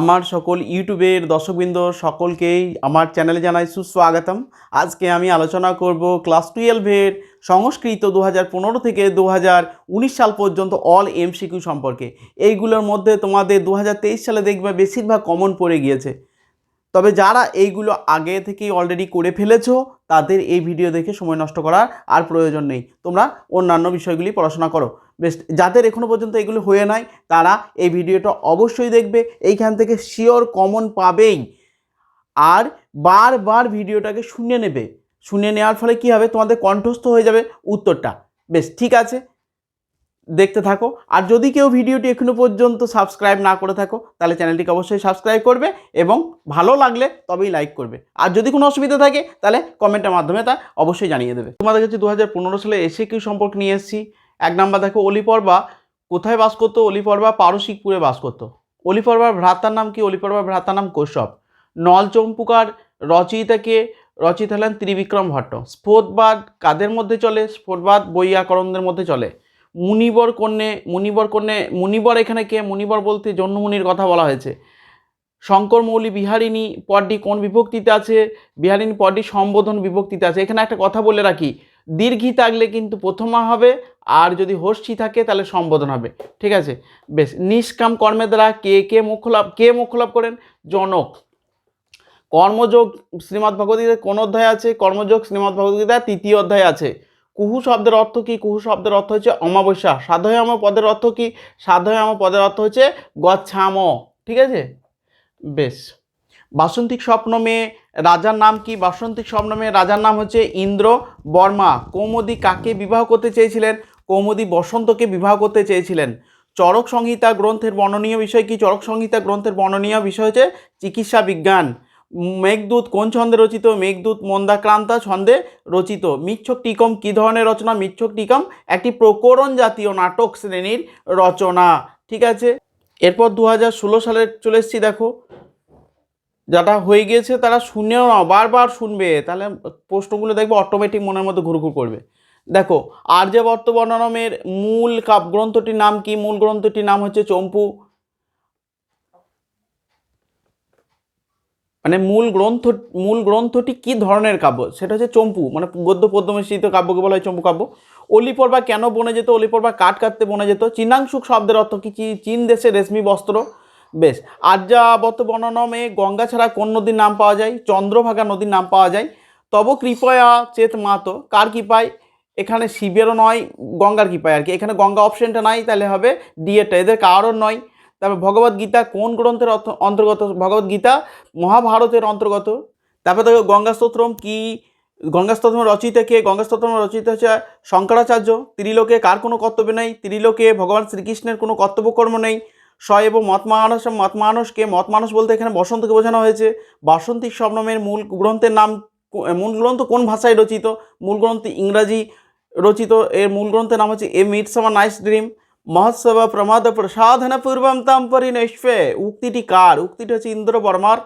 আমার সকল ইউটিউবের দর্শকবৃন্দ সকলকেই আমার চ্যানেলে জানাই সুস্বাগতম। আজকে আমি আলোচনা করব ক্লাস টুয়েলভের সংস্কৃত দু হাজার পনেরো থেকে দু হাজার উনিশ সাল পর্যন্ত অল এমসিকিউ সম্পর্কে। এইগুলোর মধ্যে তোমাদের দু হাজার তেইশ সালে দেখবে বেশিরভাগ কমন পড়ে গিয়েছে। তবে যারা এইগুলো আগে থেকেই অলরেডি করে ফেলেছো, তাদের এই ভিডিও দেখে সময় নষ্ট করার আর প্রয়োজন নেই। তোমরা অন্যান্য বিষয়গুলি পড়াশোনা করো। বেশ, যাদের এখনও পর্যন্ত এগুলো হয়ে নাই, তারা এই ভিডিওটা অবশ্যই দেখবে, এইখান থেকে শিওর কমন পাবেই। আর বারবার ভিডিওটাকে শুনে নেবে। শুনে নেওয়ার ফলে কী হবে? তোমাদের কণ্ঠস্থ হয়ে যাবে উত্তরটা। বেশ, ঠিক আছে? দেখতে থাকো। আর যদি কেউ ভিডিওটি এখনও পর্যন্ত সাবস্ক্রাইব না করে থাকো, তাহলে চ্যানেলটিকে অবশ্যই সাবস্ক্রাইব করবে এবং ভালো লাগলে তবেই লাইক করবে। আর যদি কোনো অসুবিধা থাকে, তাহলে কমেন্টের মাধ্যমে তা অবশ্যই জানিয়ে দেবে। তোমাদের কাছে দু হাজার পনেরো সালে এসে কিউ সম্পর্কে নিয়ে এসেছি? এক নাম্বার দেখো, অলিপর্বা, কোথায় বাস করতো? অলিপর্বা পারসিকপুরে বাস করতো। অলিপর্বার ভ্রাতার নাম কি? অলিপর্বার ভ্রাতার নাম কৌশব। নলচম্পুকার রচয়িতাকে রচিত হলেন ত্রিবিক্রম ভট্ট। স্ফোটবাদ কাদের মধ্যে চলে? স্ফোটবাদ বৈয়াকরণদের মধ্যে চলে। মুনিবর কন্যে মুনিবর কন্যে, মুনিবর এখানে কে? মুনিবর বলতে জন্মমুনির কথা বলা হয়েছে। শঙ্কর মৌলি বিহারিণী পদটি কোন বিভক্তিতে আছে? বিহারিণী পদটি সম্বোধন বিভক্তিতে আছে। এখানে একটা কথা বলে রাখি, দীর্ঘি থাকলে কিন্তু প্রথমা হবে, আর যদি হর্ষি থাকে তাহলে সম্বোধন হবে। ঠিক আছে? বেশ, নিষ্কাম কর্মের দ্বারা কে কে মোক্ষ লাভ, কে মোক্ষ লাভ করেন? জনক। কর্মযোগ শ্রীমদ্ ভগবদ্গীতায় কোন অধ্যায় আছে? কর্মযোগ শ্রীমদ্ ভগবদ্গীতায় তৃতীয় অধ্যায় আছে। কুহু শব্দের অর্থ কি? কুহু শব্দের অর্থ হচ্ছে অমাবস্যা। সাধয়াম পদের অর্থ কি? সাধয়াম পদের অর্থ হচ্ছে গচ্ছাম। ঠিক আছে? বেশ। বাসন্তিক স্বপ্ন মেয়ে রাজার নাম কি? বাসন্তিক স্বপ্ন মেয়ে রাজার নাম হচ্ছে ইন্দ্র বর্মা। কৌমদি কাকে বিবাহ করতে চেয়েছিলেন? কৌমদি বসন্তকে বিবাহ করতে চেয়েছিলেন। চরক সংহিতা গ্রন্থের বর্ণনীয় বিষয় কি? চরক সংহিতা গ্রন্থের বর্ণনীয় বিষয় হচ্ছে চিকিৎসা বিজ্ঞান। মেঘদূত কোন ছন্দে রচিত? মেঘদূত মন্দাক্রান্তা ছন্দে রচিত। মিচ্ছক টিকম কী ধরনের রচনা? মিচ্ছক টিকম একটি প্রকরণ জাতীয় নাটক শ্রেণির রচনা। ঠিক আছে? এরপর দু হাজার ষোলো সালে চলে এসেছি, দেখো। যারা হয়ে গিয়েছে, তারা শুনেও না, বারবার শুনবে। তাহলে প্রশ্নগুলো দেখবে অটোমেটিক মনের মধ্যে ঘুরঘুর করবে। দেখো আর্যবর্ত বর্ণনমের মূল কাব্যগ্রন্থটির নাম কি? মূল গ্রন্থটির নাম হচ্ছে চম্পু। মানে মূল গ্রন্থ মূল গ্রন্থটি কি ধরনের কাব্য? সেটা হচ্ছে চম্পু। মানে গদ্য পদ্য মিশ্রিত কাব্যকে বলা হয় চম্পু কাব্য। অলিপর্বা কেন বনে যেত? অলিপর্বা কাঠ কাটতে বনে যেত? চীনাংশুক শব্দের অর্থ কি? চী- চীন দেশে রেশমি বস্ত্র? বেশ। আর্যাবত বর্ণনমে গঙ্গা ছাড়া কোন নদীর নাম পাওয়া যায়? চন্দ্রভাগা নদীর নাম পাওয়া যায়। তব কৃপয়া চেত মাতো। কার কৃপায়? এখানে শিবেরও নয়, গঙ্গার কৃপায় আর কি এখানে গঙ্গা অপশনটা নাই, তাহলে হবে ডিএটা এদের কারণ নয়। তারপর ভগবদ গীতা কোন গ্রন্থের অন্তর্গত? ভগবদ গীতা মহাভারতের অন্তর্গত। তারপর দেখো গঙ্গা স্তোত্রম কি? গঙ্গা স্তোত্রম রচিত কে? গঙ্গা স্তোত্রম রচিত হচ্ছে শঙ্করাচার্য। ত্রিলোকে কার কোনো কর্তব্য নেই? ত্রিলোকে ভগবান শ্রীকৃষ্ণের কোনো কর্তব্যকর্ম নেই। স এবং মতমানস মতমানসকে মতমানস বলতে এখানে বসন্তকে বোঝানো হয়েছে। বাসন্তী স্বপ্নমের মূল গ্রন্থের নাম মূল গ্রন্থ কোন ভাষায় রচিত? মূল গ্রন্থ ইংরাজি রচিত। এর মূল গ্রন্থের নাম হচ্ছে A Midsummer Night's Dream. মহোৎসব প্রমাদ প্রসাধনা পূর্বম তাম পরিণেষ্পে উক্তিটি কার? উক্তিটি হচ্ছে ইন্দ্র বর্মার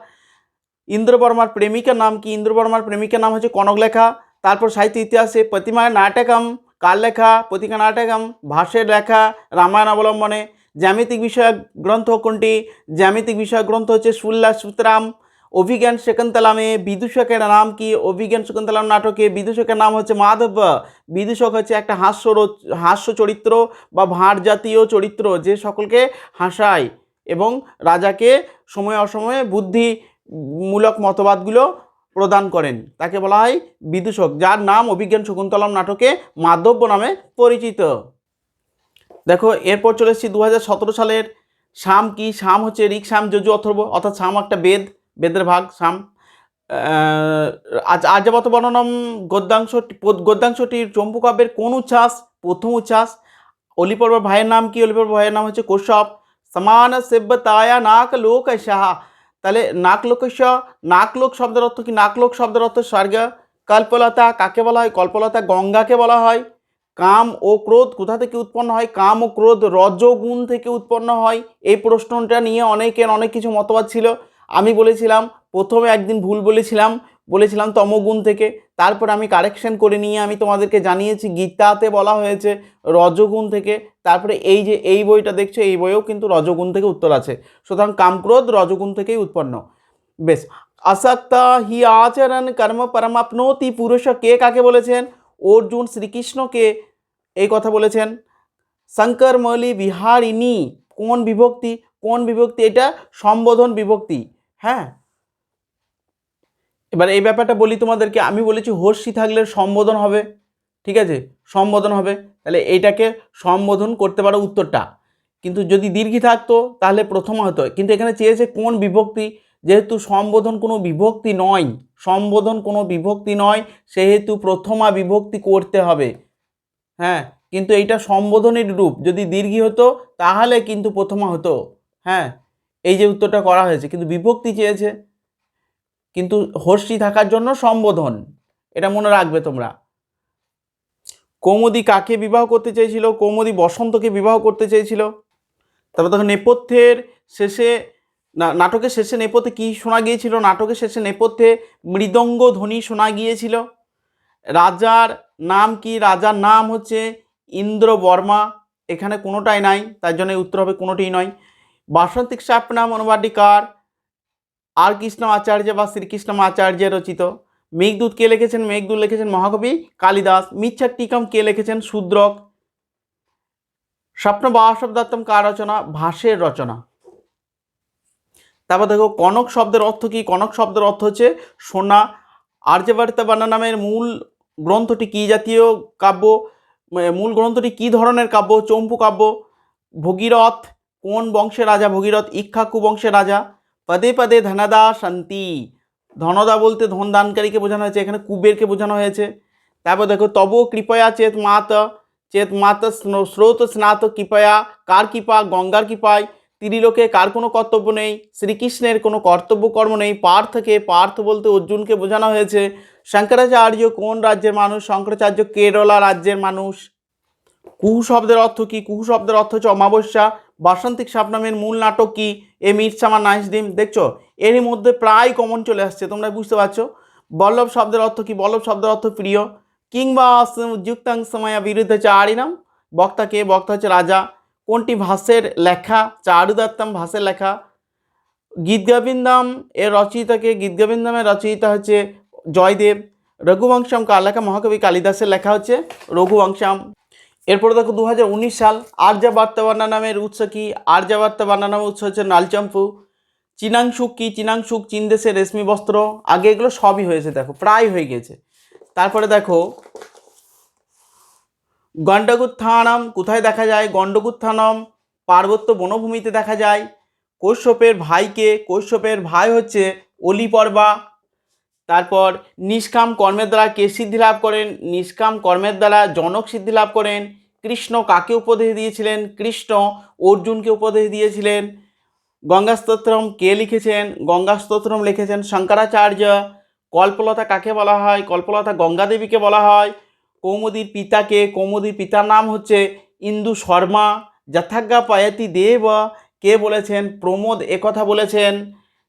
ইন্দ্র বর্মার প্রেমিকার নাম কি? ইন্দ্র বর্মার প্রেমিকার নাম হচ্ছে কনকলেখা তারপর সাহিত্য ইতিহাসে প্রতিমা নাটকম কার লেখা প্রতিকা নাটকম ভাষের লেখা, রামায়ণ অবলম্বনে। জ্যামিতিক বিষয়ক গ্রন্থ কোনটি? জ্যামিতিক বিষয়ক গ্রন্থ হচ্ছে সুল্লা সুতরাম। অভিজ্ঞান শকুন্তলামে বিদূষকের নাম কি? অভিজ্ঞান শকুন্তলাম নাটকে বিদূষকের নাম হচ্ছে মাধব। বিদূষক হচ্ছে একটা হাস্য হাস্য চরিত্র বা ভাঁড় জাতীয় চরিত্র যে সকলকে হাসায় এবং রাজাকে সময় অসময়ে বুদ্ধিমূলক মতবাদগুলো প্রদান করেন। তাকে বলা হয় বিদূষক, যার নাম অভিজ্ঞান শকুন্তলম নাটকে মাধব্য নামে পরিচিত। দেখো, এরপর চলে এসেছি দু হাজার সতেরো সালের শাম কি? শাম হচ্ছে ঋক, শাম যজু অথর্ব, অর্থাৎ শাম একটা বেদ, বেদের ভাগ, শাম। আজ আর্যবত বর্ণনম গদ্যাংশ, গদ্যাংশটির চম্পু কাব্যের কোন উচ্ছ্বাস? প্রথম উচ্ছ্বাস। অলিপর্বর ভাইয়ের নাম কি? অলিপর্ব ভাইয়ের নাম হচ্ছে কৌশব। সমান সেব্যতায়া নাক লোক সাহা। তাহলে নাকলোকস্য নাকলোক শব্দের অর্থ কি? নাকলোক শব্দের অর্থ স্বর্গ। কল্পলতা কাকে বলা হয়? কল্পলতা গঙ্গাকে বলা হয়। কাম ও ক্রোধ কোথা থেকে উৎপন্ন হয়? কাম ও ক্রোধ রজগুণ থেকে উৎপন্ন হয়। এই প্রশ্নটা নিয়ে অনেকের অনেক কিছু মতবাদ ছিল। আমি বলেছিলাম, প্রথমে একদিন ভুল বলেছিলাম। বলেছিলাম তমগুণ থেকে। তারপর আমি কারেকশন করে নিয়ে আমি তোমাদেরকে জানিয়েছি, গীতাতে বলা হয়েছে রজগুণ থেকে। তারপরে এই যে, এই বইটা দেখছ, এই বইয়েও কিন্তু রজগুণ থেকে উত্তর আছে। সুতরাং কামক্রোধ রজগুণ থেকেই উৎপন্ন। বেশ আসক্তা হি আচরণ কর্ম পরমাপনতি পুরুষ কে কাকে বলেছেন? অর্জুন শ্রীকৃষ্ণকে এই কথা বলেছেন। শঙ্কর মৌলি বিহারিণী, কোন বিভক্তি? কোন বিভক্তি? এটা সম্বোধন বিভক্তি। হ্যাঁ এবার এই ব্যাপারটা বলি তোমাদেরকে, আমি বলেছি হর্ষি থাকলে সম্বোধন হবে, ঠিক আছে? সম্বোধন হবে। তাহলে এইটাকে সম্বোধন করতে পারো উত্তরটা। কিন্তু যদি দীর্ঘি থাকতো, তাহলে প্রথমা হতো। কিন্তু এখানে চেয়েছে কোন বিভক্তি? যেহেতু সম্বোধন কোনো বিভক্তি নয়, সম্বোধন কোনো বিভক্তি নয়, সেহেতু প্রথমা বিভক্তি করতে হবে। হ্যাঁ কিন্তু এইটা সম্বোধনের রূপ। যদি দীর্ঘি হতো, তাহলে কিন্তু প্রথমা হতো। হ্যাঁ এই যে উত্তরটা করা হয়েছে। কিন্তু বিভক্তি চেয়েছে। কিন্তু হর্ষি থাকার জন্য সম্বোধন। এটা মনে রাখবে তোমরা। কৌমুদি কাকে বিবাহ করতে চেয়েছিল? কৌমুদি বসন্তকে বিবাহ করতে চেয়েছিল। তারপর তখন নেপথ্যের শেষে নাটকের শেষে নেপথ্যে কী শোনা গিয়েছিল? নাটকের শেষে নেপথ্যে মৃদঙ্গ ধ্বনি শোনা গিয়েছিল। রাজার নাম কি? রাজার নাম হচ্ছে ইন্দ্র বর্মা এখানে কোনোটাই নাই, তার জন্য উত্তর হবে কোনোটিই নয়। বাসন্তিক সাপনাম অনুবাদিকার আর কৃষ্ণ আচার্য বা শ্রীকৃষ্ণ আচার্যের রচিত। মেঘদূত কে লিখেছেন? মেঘদূত লিখেছেন মহাকবি কালিদাস। মিচ্ছার টিকম কে লিখেছেন? শূদ্রক। স্বপ্ন বাসব দত্তম কার রচনা? ভাষের রচনা। তারপর দেখো, কনক শব্দের অর্থ কি? কনক শব্দের অর্থ হচ্ছে সোনা। আর্যবার্তা বানা নামের মূল গ্রন্থটি কী জাতীয় কাব্য? মূল গ্রন্থটি কী ধরনের কাব্য? চম্পু কাব্য। ভগীরথ কোন বংশের রাজা? ভগীরথ ইক্ষাকু বংশের রাজা। পদে পদে ধনদা শান্তি ধনদা বলতে ধন দানকারীকে বোঝানো হয়েছে এখানে কুবেরকে বোঝানো হয়েছে তারপর দেখো তব কৃপয়া চেত মাত চেত মাত স্রোত স্নাত কৃপয়া কার কৃপা গঙ্গার কৃপায় ত্রিলোকে কার কোনো কর্তব্য নেই শ্রীকৃষ্ণের কোনো কর্তব্য কর্ম নেই পার্থকে পার্থ বলতে অর্জুনকে বোঝানো হয়েছে। শঙ্করাচার্য কোন রাজ্যের মানুষ? শঙ্করাচার্য কেরলা রাজ্যের মানুষ। কুহু শব্দের অর্থ কি? কুহু শব্দের অর্থ হচ্ছে অমাবস্যা। বাসন্তিক সাপনামের মূল নাটক কি? এ মির্সামা নাইস ডিম, দেখছ? এরই মধ্যে প্রায় কমন চলে আসছে তোমরা বুঝতে পারছ। বল্লভ শব্দের অর্থ কি? বল্লভ শব্দের অর্থ প্রিয়। কিংবা যুক্তাং সময়া বিরুদ্ধে চারিনাম। বক্তা কে? বক্তা হচ্ছে রাজা। কোনটি ভাষের লেখা? চারুদত্তম ভাষের লেখা। গীতগোবিন্দম এর রচয়িতাকে গীতগোবিন্দমের রচয়িতা হচ্ছে জয়দেব। রঘুবংশম, কার লেখা? মহাকবি কালিদাসের লেখা হচ্ছে রঘুবংশম। এরপরে দেখো দু হাজার উনিশ সাল আর্যাবার্তা বান্না নামের উৎস কি? আর্যাবার্তা বান্না নামের উৎস হচ্ছে নালচম্পু। চিনাংশুক কি? চিনাংশুক চীন দেশের রেশমি বস্ত্র। আগে এগুলো সবই হয়েছে, দেখো, প্রায় হয়ে গেছে। তারপরে দেখো, গণ্ডগুত্থানম, কোথায় দেখা যায়? গণ্ডগুত্থানম, পার্বত্য বনভূমিতে দেখা যায়। কৌশ্যপের ভাইকে, কৌশ্যপের ভাই হচ্ছে অলি পর্বা। তারপর নিষ্কাম কর্মের দ্বারা কে সিদ্ধি লাভ করেন? নিষ্কাম কর্মের দ্বারা জনক সিদ্ধি লাভ করেন। কৃষ্ণ কাকে উপদেশ দিয়েছিলেন? কৃষ্ণ অর্জুনকে উপদেশ দিয়েছিলেন। গঙ্গাস্তোত্রম কে লিখেছেন? গঙ্গাস্তোত্রম লিখেছেন শঙ্করাচার্য। কল্পলতা কাকে বলা হয়? কল্পলতা গঙ্গাদেবীকে বলা হয়। কৌমুদীর পিতাকে, কৌমুদীর পিতার নাম হচ্ছে ইন্দু শর্মা। যথাজ্ঞা পায়াতি দেব। কে বলেছেন? প্রমোদ একথা বলেছেন।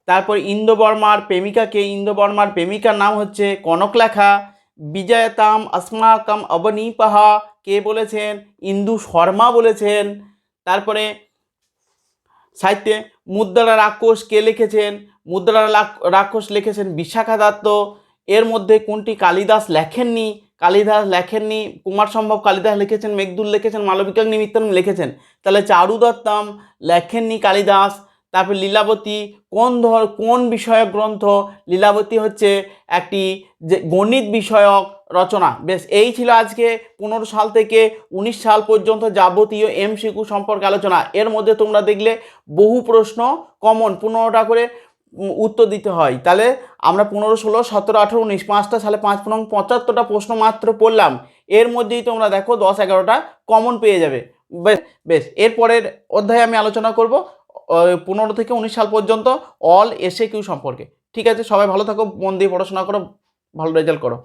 তারপর ইন্দ্রবর্মার প্রেমিকাকে ইন্দ্রবর্মার প্রেমিকার নাম হচ্ছে কনকলেখা। বিজয়তাম আসমাকাম অবনীপাহা, কে বলেছেন? ইন্দু শর্মা বলেছেন। তারপরে সাহিত্যে মুদ্রা রাক্ষস কে লিখেছেন? মুদ্রা রাক্ষস লিখেছেন বিশাখা দত্ত। এর মধ্যে কোনটি কালিদাস লেখেননি? কালিদাস লেখেননি। কুমার সম্ভব কালিদাস লিখেছেন, মেঘদুল লিখেছেন মালবিকা নিমিত্তম লিখেছেন। তাহলে চারু দত্তম লেখেননি কালিদাস। তারপর লীলাবতী, কোন ধর, কোন বিষয়ক গ্রন্থ? লীলাবতী হচ্ছে একটি যে গণিত বিষয়ক রচনা। বেশ, এই ছিল আজকে পনেরো সাল থেকে উনিশ সাল পর্যন্ত যাবতীয় এম এমসিকিউ সম্পর্কে আলোচনা। এর মধ্যে তোমরা দেখলে বহু প্রশ্ন কমন, পনেরোটা করে উত্তর দিতে হয়। তাহলে আমরা পনেরো, ষোলো, সতেরো, আঠেরো, উনিশ, পাঁচটা সালে পাঁচ পনেরো পঁচাত্তরটা প্রশ্ন মাত্র পড়লাম। এর মধ্যেই তোমরা দেখো দশ, এগারোটা কমন পেয়ে যাবে। বেশ বেশ এরপরের অধ্যায়ে আমি আলোচনা করব। পনেরো থেকে উনিশ সাল পর্যন্ত অল এসে কিউ সম্পর্কে। ঠিক আছে? সবাই ভালো থাকো, মন দিয়ে পড়াশোনা করো, ভালো রেজাল্ট করো।